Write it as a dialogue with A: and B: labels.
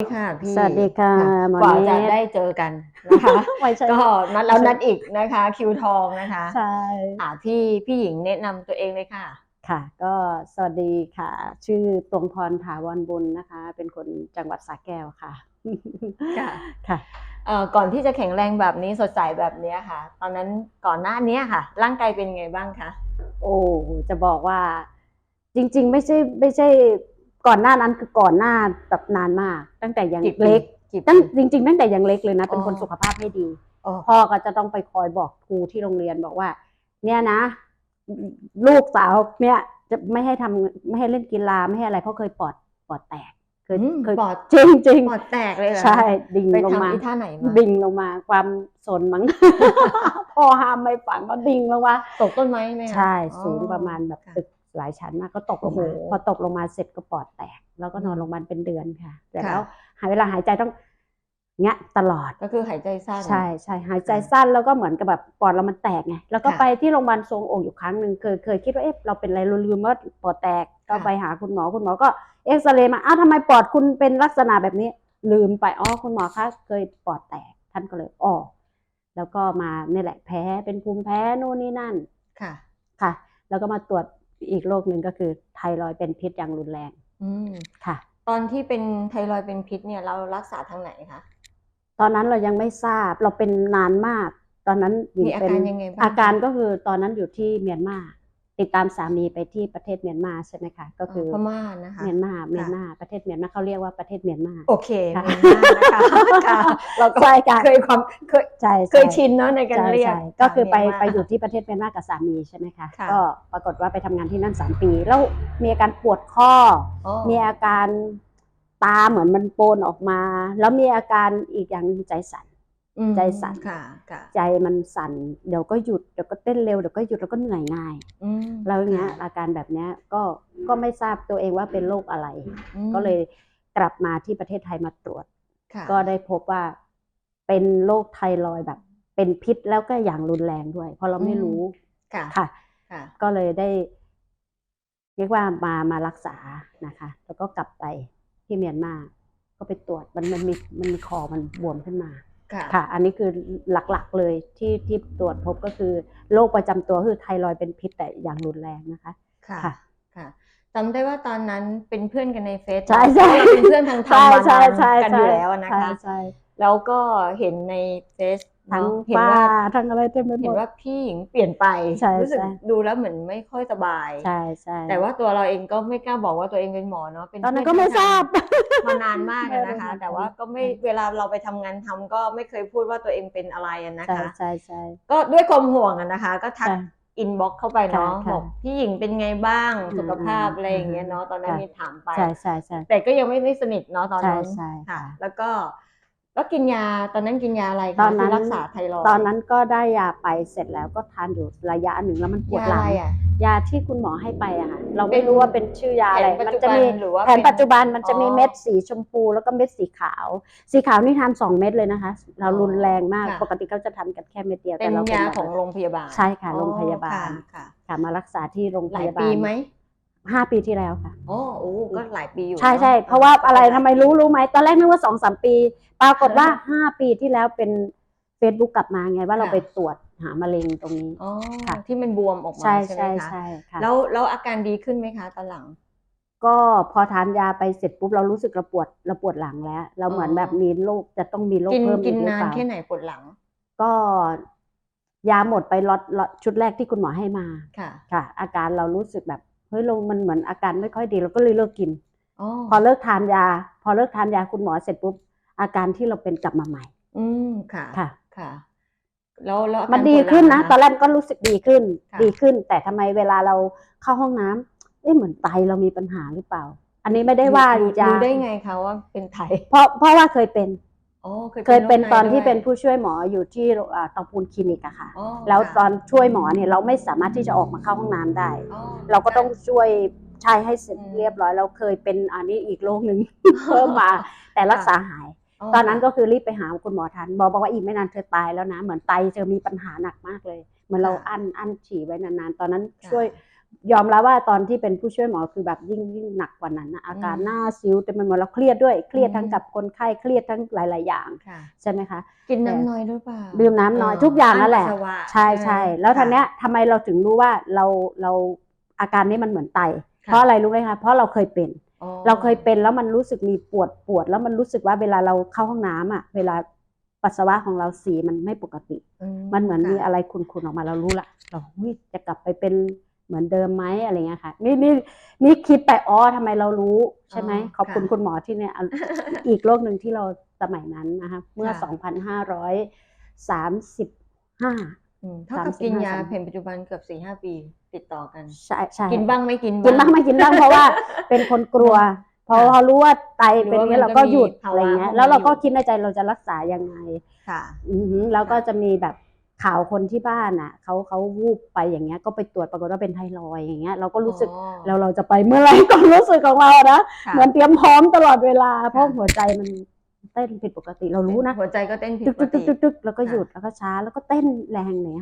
A: สวัสดีค่ะพี่
B: สวัสดีค่ะหมอก
A: ว่า
B: เน
A: จะ
B: ต
A: ได้เจอกันนะคะ
B: ไม่ใช่
A: ก็นัดแล้วนัดอีกนะคะ คิวทองนะคะ
B: ใช่
A: อ่าพี่พี่หญิงแนะนำตัวเองเลยค่ะ
B: ค่ะ ก็สวัสดีค่ะ ชื่อตวงพรถาวรบุญนะคะ เป็นคนจังหวัดสระแก้วค่ะ
A: ค่ะ
B: ค่ะ
A: เอ่อก่อนที่จะแข็งแรงแบบนี้สดใสแบบเนี้ยค่ะ ตอนนั้นก่อนหน้านี้ค่ะ ร่างกายเป็นไงบ้างคะ
B: โอ้จะบอกว่าจริง ๆ ไม่ใช่ไม่ใช่ ก่อนหน้านั้นคือก่อนหน้าแบบนานมาก ตั้งแต่ยัง
A: กี่ปี
B: เล็ก
A: กี่ปี
B: ตั้งจริง ๆ ตั้งแต่ยังเล็กเลยนะ เป็น
A: อ๋อ
B: คนสุขภาพไม่ดี
A: อ๋อ
B: พ่อก็จะต้องไปคอยบอกครูที่โรงเรียนบอกว่า เนี่ยนะ ลูกสาวเนี่ยจะไม่ให้ทำไม่ให้เล่นกีฬาไม่ให้อะไรเพราะเคยปอดปอดแตกเคย
A: อืม
B: เคย
A: ปอด
B: จริงจริง
A: ปอดแตกเลยเหรอ
B: ใช่ ดิ่ง
A: ไป
B: ลงมา
A: ทำอีท่าไหนมา
B: ดิ่งลงมา ความสนมั้ง พ่อห้ามไม่ฝันก็ดิ่งลงมา
A: ตกต้นไม้ไหมคะ
B: ใช่
A: อ๋อ
B: สูงประมาณแบบ
A: ค่ะ
B: ตึก หลายชั้นมากก็ตกลงมา
A: โอ้โห
B: พอตกลงมาเสร็จก็ปอดแตก แล้วก็นอนโรงพยาบาลเป็นเดือนค่ะ แต่
A: ค่ะ
B: แล้วหายเวลาหายใจต้องเงี้ยตลอด
A: ก็คือหายใจสั้น
B: ใช่ใช่หายใจสั้นแล้วก็เหมือนกับแบบปอดเรามันแตกไงแล้วก็
A: ค่ะ
B: ไปที่โรงพยาบาลทรวงอกอยู่ครั้งหนึ่งเคยเคยคิดว่าเอ๊ะเราเป็นอะไรเราลืมว่าปอดแตกก็
A: ค่ะ
B: ไปหาคุณหมอคุณหมอก็เอ็กซเรย์มาอ้าวทำไมปอดคุณเป็นลักษณะแบบนี้ ลืมไปอ๋อคุณหมอคะเคยปอดแตกท่านก็เลยอ๋อแล้วก็มาเนี่ยแหละแพ้เป็นภูมิแพ้นู่นนี่นั่น
A: ค่ะ
B: ค่ะ แล้วก็มาตรวจ อีกโรคหนึ่งก็คือไทรอยด์เป็นพิษอย่างรุนแรง
A: อืม
B: ค่ะ
A: ตอนที่เป็นไทรอยด์เป็นพิษเนี่ยเรารักษาทางไหนคะ
B: ตอนนั้นเรายังไม่ทราบเราเป็นนานมาก ตอนนั้นหญิ
A: มีอา
B: เป็น
A: การยังไงบ้าง
B: อาการก็คือตอนนั้นอยู่ที่เมียนมา ติดตามสามีไปที่ประเทศเมียนมาใช่ไหมคะก็คือ
A: พม่านะคะ
B: เมียนมาเมียนมาประเทศเมียนมาเขาเรียกว่าประเทศเมียนมา
A: โอเค
B: ค่ะ
A: เมียนมานะคะค่ะเราก็
B: ใช่ค่ะ
A: เคยความเคย
B: ใช่
A: เคยชินเนาะในการ
B: ใช่
A: เรียก
B: ใช่ก็คือไป
A: เมียนมา
B: ไปอยู่ที่ประเทศเมียนมากับสามีใช่ไหมคะ
A: ค่ะ
B: ก็ปรากฏว่าไปทำงานที่นั่นสามปี แล้วมีอาการปวดข้อ
A: อ๋อ
B: มีอาการตาเหมือนมันโปนออกมา แล้วมีอาการอีกอย่างหนึ่งใจสั่น
A: อืม
B: ใจสั่น
A: ค่ะค่ะ
B: ใจมันสั่น เดี๋ยวก็หยุดเดี๋ยวก็เต้นเร็วเดี๋ยวก็หยุดแล้วก็เหนื่อยง่าย
A: อืม
B: แล้วอย่างเงี้ย
A: ค่ะ
B: อาการแบบเนี้ยก็ก็ไม่ทราบตัวเองว่าเป็นโรคอะไร
A: อืม
B: ก็เลยกลับมาที่ประเทศไทยมาตรวจ
A: ค่ะ
B: ก็ได้พบว่าเป็นโรคไทรอยด์แบบ เป็นพิษแล้วก็อย่างรุนแรงด้วย เพราะเราไม่รู้
A: ค่ะ
B: ค่ะ
A: ค่ะ
B: ก็เลยได้ เรียกว่ามามารักษานะคะ แล้วก็กลับไปที่เมียนมาก็ไปตรวจมันมันมีมันมีคอมันบวมขึ้นมา
A: ค่ะ
B: ค่ะ อันนี้คือหลักๆเลยที่ที่ตรวจพบก็คือโรคประจำตัวคือไทรอยด์เป็นพิษแต่อย่างรุนแรงนะคะ
A: ค่ะ
B: ค่ะ
A: ค่ะจำได้ว่าตอนนั้นเป็นเพื่อนกันในเฟซ
B: ใช่
A: เนอะ
B: ใช่
A: เพราะเราเป็นเพื่อนทางธรรมมานาน
B: ใช่
A: กันอยู่แล้วนะ
B: ใช่
A: คะ
B: ใช่
A: แล้วก็เห็นในเฟซ
B: ทั้ง
A: เนอะเห็น
B: ป้า
A: ว่า
B: ทั้งอะไรเต็มไปห
A: เห็
B: ม
A: น
B: ด
A: ว่าพี่หญิงเปลี่ยนไป
B: ใช่
A: รู้สึก
B: ใช่
A: ดูแล้วเหมือนไม่ค่อยสบาย
B: ใช่ใช่
A: แต่ว่าตัวเราเองก็ไม่กล้าบอกว่าตัวเองเป็นหมอเนาะเป็น
B: ตอนนั้น
A: เพื่
B: ก็ไม่ทราบ
A: มานานมากอะนะคะ
B: ไม่รู้
A: แต่ว่าก็ไม่เวลาเราไปทำงานทำก็ไม่เคยพูดว่าตัวเองเป็นอะไรอะนะ
B: ใช่
A: คะ
B: ใช่ใช่
A: ก็ด้วยความห่วงอะนะคะ ก็ทัก
B: ใช่
A: อินบ็อกเข้าไปเนาะ
B: ค่ะ
A: บอกพี่หญิงเป็นไงบ้าง
B: อืม
A: สุขภาพ
B: อืม
A: อะไรอย่างเงี้ยเนาะตอนนั้น
B: ค่ะ
A: มีถามไป
B: ใช่ใช่ใช่
A: แต่ก็ยังไม่ได้สนิทเนาะตอนนั้น
B: ใช่ใช่
A: ค่ะ
B: ค่ะ
A: แล้วก็ แล้วกินยาตอนนั้นกินยาอะไรคะ
B: ตอนนั้น
A: ที่รักษาไทรอยด์
B: ตอนนั้นก็ได้ยาไปเสร็จแล้วก็ทานอยู่ระยะหนึ่งแล้วมันปวด
A: ยา
B: ห
A: อะ
B: ลั
A: ไรงอะ
B: ยาที่คุณหมอให้ไปอะค่ะเรา
A: เป็
B: ไม่
A: น
B: รู้ว่าเป็นชื่อยาอะไร
A: แผนปัจ
B: มั
A: จุ
B: จะ
A: บัน
B: มี
A: หรือว่า
B: แผน
A: เป็น
B: ปัจจุบันมันจะมี
A: อ๋อ
B: เม็ดสีชมพูแล้วก็เม็ดสีขาว สีขาวนี่ทานสองเม็ดเลยนะคะ เรา
A: อ๋อ
B: รุนแรงมาก
A: ค่ะ
B: ปกติเขาจะทานกันแค่เม็ดเดียว
A: เป็
B: แต่
A: น
B: เราเป็น
A: ยา
B: แบบ
A: ของโรงพยาบาล
B: ใช่ค่ะโรงพยาบาล
A: อ๋อค่ะ
B: ค่ะมารักษาที่โรง
A: ห
B: พ
A: ลาย
B: ยาบาล
A: ปีไหม
B: ห้าปีที่แล้วค่ะ
A: อ๋อโอ้ก็หลายปีอยู่
B: ใช่ใช่
A: น
B: เพราะว่าอะไรทำไมรู้รู้ไหมตอนแรกนึกว่าสองสามปี ปรากฏว่าห้าปีที่แล้วเป็น Facebook กลับมาไงว่าเรา
A: ค่ะ
B: ไปตรวจหามะเร็งตรงนี้
A: อ๋อ
B: ค่ะ
A: ที่มันบวมออกมา
B: ใช่
A: ใช่ไหม
B: ใช่
A: คะ
B: ใช่ค่ะ
A: แล้วแล้วอาการดีขึ้นไหมคะตอนหลัง
B: ก็พอทานยาไปเสร็จปุ๊บเรารู้สึกเราปวดเราปวดหลังแล้ว เราเหมือน
A: อ๋อ
B: แบบมีโรคจะต้องมีโรค
A: กิน
B: เพิ่ม
A: กิ
B: อี
A: น
B: กหรือ
A: นา
B: เป
A: น
B: ล่า
A: แค่ไหนปวดหลัง
B: ก็ยาหมดไปล็อตล็อตชุดแรกที่คุณหมอให้มา
A: ค่ะ
B: ค่ะอาการเรารู้สึกแบบ เฮ้ยเรามันเหมือนอาการไม่ค่อยดีเราก็เลยเลิกกิน
A: อ๋อ
B: พอเลิกทานยา พอเลิกทานยาคุณหมอเสร็จปุ๊บอาการที่เราเป็นกลับมาใหม่
A: อืมค่ะ
B: ค่ะ
A: ค่ะแล้วแล้วอาการ
B: มันดี
A: ปวหลัง
B: ขึ้นนะ
A: ค
B: ตอนแรกก็รู้สึกดีขึ้น
A: ค่ะ
B: ดีขึ้น แต่ทำไมเวลาเราเข้าห้องน้ำเอ๊ะเหมือนไตเรามีปัญหาหรือเปล่า อันนี้ไม่ได้ว่า
A: รู้
B: ยา
A: รู้ได้ไงคะว่าเป็นไทย
B: เพราะเพราะว่าเคยเป็น
A: อ๋อ
B: เคยเป็น
A: โรคไต
B: อนที่
A: ด้วย
B: เป็นผู้ช่วยหมออยู่ที่อ่าเตองปูนคลินิกอะค่ะ
A: อ๋อ
B: แล้ว
A: ค่ะ
B: ตอนช่วยหมอเนี่ยเราไม่สามารถที่จะออกมาเข้าห้องน้ำได้
A: อ๋อ
B: เราก็ต้องช่วยใช้ให้เสร็จ
A: อืม
B: เรียบร้อย เราเคยเป็นอันนี้อีกโรคหนึ่งเพิ่มมาแต่รักษาหาย ตอนนั้นก็คือรีบไปหาคุณหมอทันบอกบอกว่าอีกไม่นานเธอตายแล้วนะ เหมือนไตเธอมีปัญหาหนักมากเลย เหมือนเรา
A: ค่ะ
B: อั้นอั้นฉี่ไว้นานๆ ตอนนั้น
A: ค่ะ
B: ช่วย ยอมรับว่าตอนที่เป็นผู้ช่วยหมอคือแบบยิ่งยิ่งหนักกว่านั้นนะอาการ
A: อืม
B: หน้าซิวเต็มไปหมดแล้วเครียดด้วยเครียด
A: อืม
B: ทั้งกับคนไข้เครียดทั้งหลาย ๆ อย่าง
A: ค่ะ
B: ใช่ไหมคะ
A: กินน้ำน้อยด้วยเปล่า
B: ดื่มน้ำน้อยทุกอย่างนั่นแหละ
A: ปัสสาวะ
B: ใช่ใช่
A: ไหม
B: แล้วทีเนี้ย
A: ค่ะ
B: ทำไมเราถึงรู้ว่าเราเราอาการนี้มันเหมือนไต
A: ค่ะ
B: เพราะอะไรรู้ไหมคะเพราะเราเคยเป็น
A: อ๋อ
B: เราเคยเป็นแล้วมันรู้สึกมีปวดปวด แล้วมันรู้สึกว่าเวลาเราเข้าห้องน้ำอะ เวลาปัสสาวะของเราสีมันไม่ปกติ มันเหมือนมี
A: ค่ะ
B: อะไรคุนๆออกมาเรารู้ละเราอุ๊ยจะกลับไปเป็น เหมือนเดิมไหมอะไรเงี้ยค่ะ นี่นี่นี่คิดไปอ๋อทำไมเรารู้ใช่ไหม
A: อ๋อ
B: ขอบคุณ
A: ค่ะ
B: คุณหมอที่เนี่ยเอาอีกโรคหนึ่งที่เราสมัยนั้นนะคะเมื่อ
A: ค่ะ
B: 2,535
A: อืมเท่ากับ
B: 35
A: กินยา
B: สาม
A: เพนปัจจุบันเกือบสี่ห้าปี ติดต่อกัน
B: ใช่ใช่
A: กินบ้างไม่กิน
B: กินบ้างไม่กินบ้างเพราะว่า เป็นคนกลัวพอ
A: ค่ะ
B: เขารู้ว่าไตเป็นอย่างนี้
A: รู้
B: เรา
A: ว่ามัน
B: ก็หยุด
A: ก็มีภาวะ
B: อะไรเงี้ย
A: ของมัน
B: แล้วเราก็
A: อยู่
B: คิดในใจเราจะรักษายังไง
A: ค่ะ
B: อือหือแล้วก็
A: ค่ะ
B: จะมีแบบ ข่าวคนที่บ้านอะเขาเขาวูบไปอย่างเงี้ยก็ไปตรวจปรากฏว่าเป็นไทรอยด์อย่างเงี้ยเราก็รู้สึก
A: อ๋อ
B: แล้วเราจะไปเมื่อไหร่ความรู้สึกของเรานะ
A: ค่ะ
B: เหมือนเตรียมพร้อมตลอดเวลา เพราะ
A: ค่ะ
B: หัวใจมันเต้นผิดปกติเรารู้นะ
A: หัวใจก็เต้นผิด
B: ตึก
A: ป
B: ตึ
A: ก
B: กตึก
A: ติ
B: ตึกตึกแล้วก็
A: ค่ะ
B: หยุดแล้วก็ช้าแล้วก็เต้นแรงเนี่ย